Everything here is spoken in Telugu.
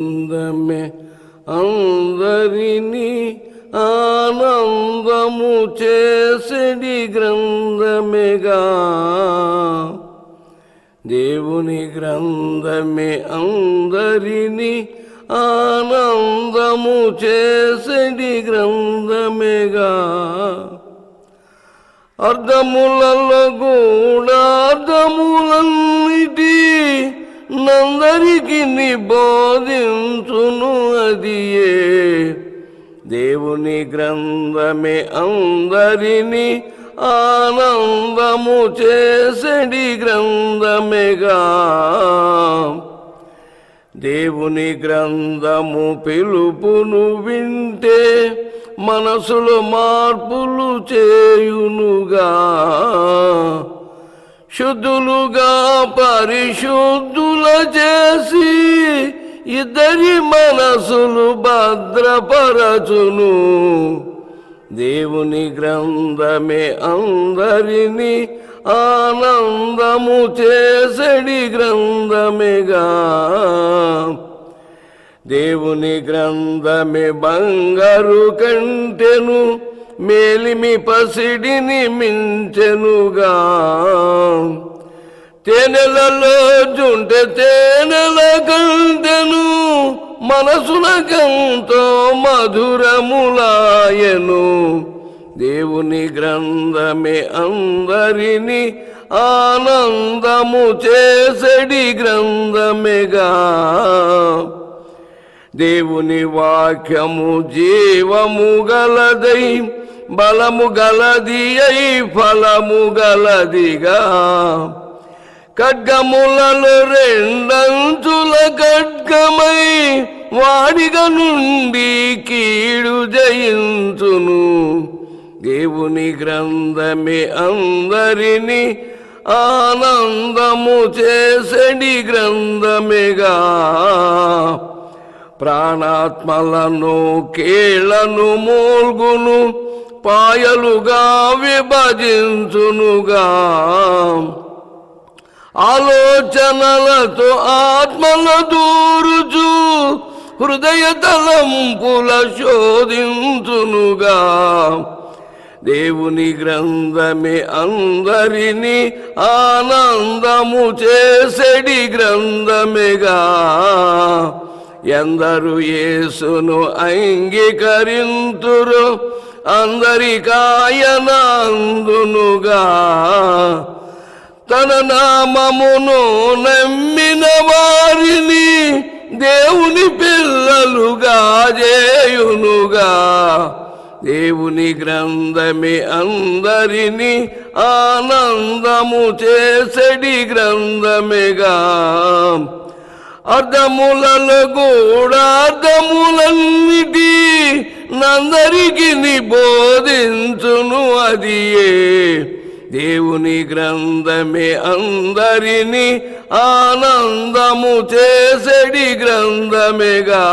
అందమే అందరినీ ఆనందము చేసడి గ్రంథమేగా. దేవుని గ్రంథమే అందరినీ ఆనందము చేసడి గ్రంథమేగా. అర్థములలో కూడా అర్థములన్నిటి నందరికి నిబో బోధించును అదియే దేవుని గ్రంథమే అందరిని ఆనందము చేసడి గ్రంథమేగా. దేవుని గ్రంథము పిలుపును వింటే మనసులో మార్పులు చేయునుగా. శుద్ధులుగా పరిశుద్ధుల చేసి ఇద్దరి మనసులు భద్రపరచును. దేవుని గ్రంథమే అందరినీ ఆనందము చేసడి గ్రంథమేగా. దేవుని గ్రంథమే బంగారు కంటెను మేలిమి పసిడిని మించెనుగా. తేనెలలో జుంటె మనసులకంతో మధురములాయను. దేవుని గ్రంథమే అందరిని ఆనందము చేసడి గ్రంథమేగా. దేవుని వాక్యము జీవము గలదై బలము గలది అయి ఫలము గలదిగా. ఖడ్గములలో రెండంచుల ఖడ్గమై వాడిగ నుండి కీడు జయించును. దేవుని గ్రంథమే అందరినీ ఆనందము చేసడి గ్రంథమేగా. ప్రాణాత్మలను కీళ్ళను మూల్గును పాయలుగా విభజించునుగా. ఆలోచనలతో ఆత్మలతో హృదయ తలంపుల శోధించునుగా. దేవుని గ్రంథమే అందరినీ ఆనందము చేసడి గ్రంథమేగా. ఎందరు యేసును అంగీకరింతురు అందరికాయనందునుగా. తన నామమును నమ్మిన వారిని దేవుని పిల్లలుగా చేయునుగా. దేవుని గ్రంథమే అందరిని ఆనందము చేసడి గ్రంథమేగా. అర్థములలో కూడా అర్థములన్నిటి నందరికి నిబోధించును అదియే. దేవుని గ్రంథమే అందరిని ఆనందము చేసడి గ్రంథమేగా.